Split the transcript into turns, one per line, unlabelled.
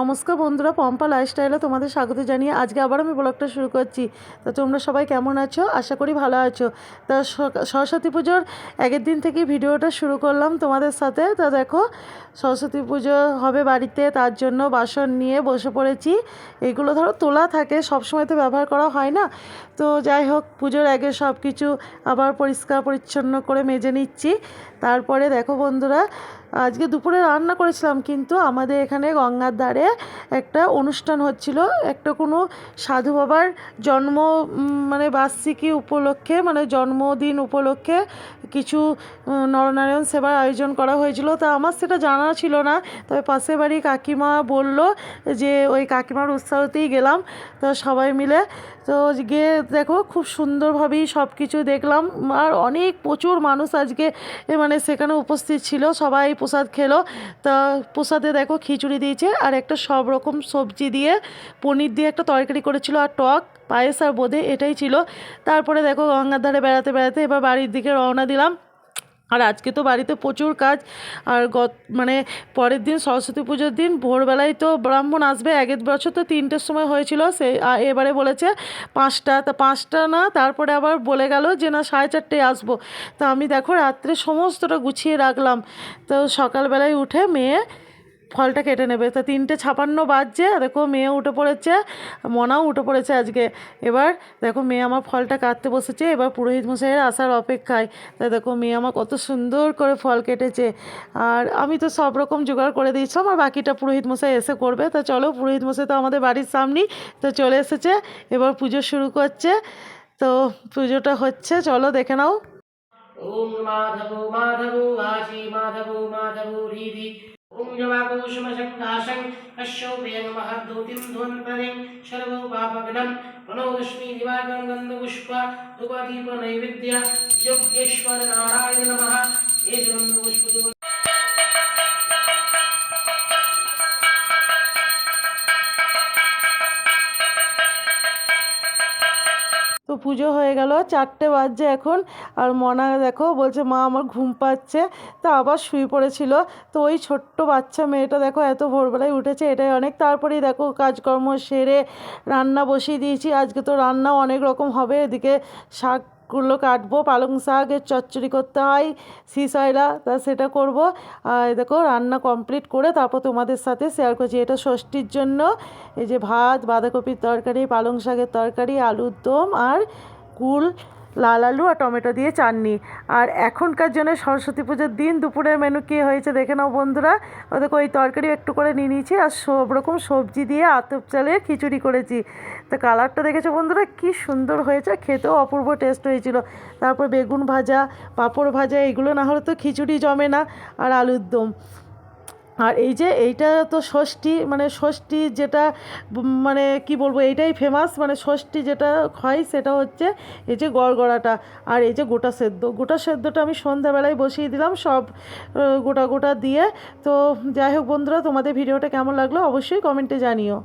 নমস্কার বন্ধুরা, পম্পা লাইফস্টাইলে তোমাদের স্বাগত জানিয়ে আজকে আবার আমি ব্লগটা শুরু করছি। তা তোমরা সবাই কেমন আছো? আশা করি ভালো আছো। তা সরস্বতী পুজোর আগের দিন থেকে ভিডিওটা শুরু করলাম তোমাদের সাথে। তা দেখো, সরস্বতী পুজো হবে বাড়িতে, তার জন্য বাসন নিয়ে বসে পড়েছি। এগুলো ধরো তোলা থাকে, সবসময় তো ব্যবহার করা হয় না। তো যাই হোক, পুজোর আগে সব কিছু আবার পরিষ্কার পরিচ্ছন্ন করে মেজে নিচ্ছি। তারপরে দেখো বন্ধুরা আজকে দুপুরে রান্না করেছিলাম, কিন্তু আমাদের এখানে গঙ্গার ধারে একটা অনুষ্ঠান হচ্ছিল। একটা কোনো সাধু বাবার জন্ম মানে বার্ষিকী উপলক্ষে মানে জন্মদিন উপলক্ষে কিছু নরনারায়ণ সেবার আয়োজন করা হয়েছিল। তা আমার সেটা জানা ছিল না। তবে পাশের বাড়ি কাকিমা বলল যে, ওই কাকিমার উৎসাহতেই গেলাম। তো সবাই মিলে, তো গিয়ে দেখো, খুব সুন্দরভাবেই সব কিছু দেখলাম। আর অনেক প্রচুর মানুষ আজকে মানে সেখানে উপস্থিত ছিল। সবাই প্রসাদ খেলো। তা প্রসাদে দেখো খিচুড়ি দিয়েছে। আর একটা সব রকম সবজি দিয়ে, পনির দিয়ে একটা তরকারি করেছিল। আর টক পায়েস আর বোঁদে এটাই ছিল। তারপরে দেখো গঙ্গার ধারে বেড়াতে বেড়াতে এবার বাড়ির দিকে রওনা দিলাম। আর আজকে তো বাড়িতে প্রচুর কাজ। আর গত মানে পরের দিন সরস্বতী পুজোর দিন ভোরবেলায় তো ব্রাহ্মণ আসবে। আগের বছর তো তিনটের সময় হয়েছিল। সে এবারে বলেছে পাঁচটা, তা পাঁচটা না, তারপরে আবার বলে গেল যে না, সাড়ে চারটেয় আসব। তা আমি দেখো রাত্রে সমস্তটা গুছিয়ে রাখলাম। তো সকালবেলায় উঠে মেয়ে ফলটা কেটে নেবে। তা তিনটে ছাপান্ন বাজছে, দেখো মেয়ে উঠে পড়েছে, মনাও উঠে পড়েছে আজকে। এবার দেখো মেয়ে আমার ফলটা কাটতে বসেছে, এবার পুরোহিত মশাইয়ের আসার অপেক্ষায়। তা দেখো মেয়ে আমার কত সুন্দর করে ফল কেটেছে। আর আমি তো সব রকম জোগাড় করে দিয়েছি, আমার বাকিটা পুরোহিত মশাই এসে করবে। তা চলো পুরোহিত মশাই তো আমাদের বাড়ির সামনেই, তো চলে এসেছে, এবার পুজো শুরু করছে। তো পুজোটা হচ্ছে, চলো দেখে নাও।
ওম মাধব মাধব মাধব মাধব হৃদি ओम जवाकुशुम शंघाशं कश्यौभ्य नमः दूतिं ध्वनिपदिं सर्वोपापघ्नं मनोरश्मि नारायण नमः।
তো পুজো হয়ে গেল, চারটে বাজছে এখন। আর মনা দেখো, বলছে, মা, আমার ঘুম পাচ্ছে। তা আবার শুয়ে পড়েছিল। তো ওই ছোট্ট বাচ্চা মেয়েটা দেখো, এত ভোরবেলায় উঠেছে, এটাই অনেক। তারপরেই দেখো, কাজকর্ম সেরে রান্না বসিয়ে দিয়েছি। আজকে তো রান্নাও অনেক রকম হবে। এদিকে শাকগুলো কাটবো, পালং শাকের চচ্চড়ি করতে হয় সিসয়লা তা সেটা করব। দেখো, রান্না কমপ্লিট করে তারপর তোমাদের সাথে শেয়ার করছি। এটা ষষ্ঠীর জন্য, এই যে ভাত, বাঁধাকপির তরকারি, পালং শাকের তরকারি, আলুর দম আর কুল লাল আলু আর টমেটো দিয়ে চাটনি। আর এখনকার জন্য সরস্বতী পুজোর দিন দুপুরের মেনু কী হয়েছে দেখে নাও বন্ধুরা। ও দেখো ওই তরকারি একটু করে নিয়ে নিয়েছি আর সব রকম সবজি দিয়ে আতপ চালের খিচুড়ি করেছি। তো কালারটা দেখেছ বন্ধুরা? কি সুন্দর হয়েছে, খেতেও অপূর্ব টেস্ট হয়েছিল। তারপর বেগুন ভাজা, পাঁপড় ভাজা, এগুলো না হলে তো খিচুড়ি জমে না। আর আলুর দম। আর এই যে এইটা তো ষষ্ঠী মানে ষষ্ঠী যেটা মানে কি বলব, এইটাই ফেমাস মানে ষষ্ঠী যেটা হয় সেটা হচ্ছে এই যে গড়গড়াটা। আর এই যে গোটা সেদ্ধ, গোটা সেদ্ধটা আমি সন্ধ্যাবেলায় বসিয়ে দিলাম সব গোটা গোটা দিয়ে। তো যাই হোক বন্ধুরা, তোমাদের ভিডিওটা কেমন লাগল অবশ্যই কমেন্টে জানিও।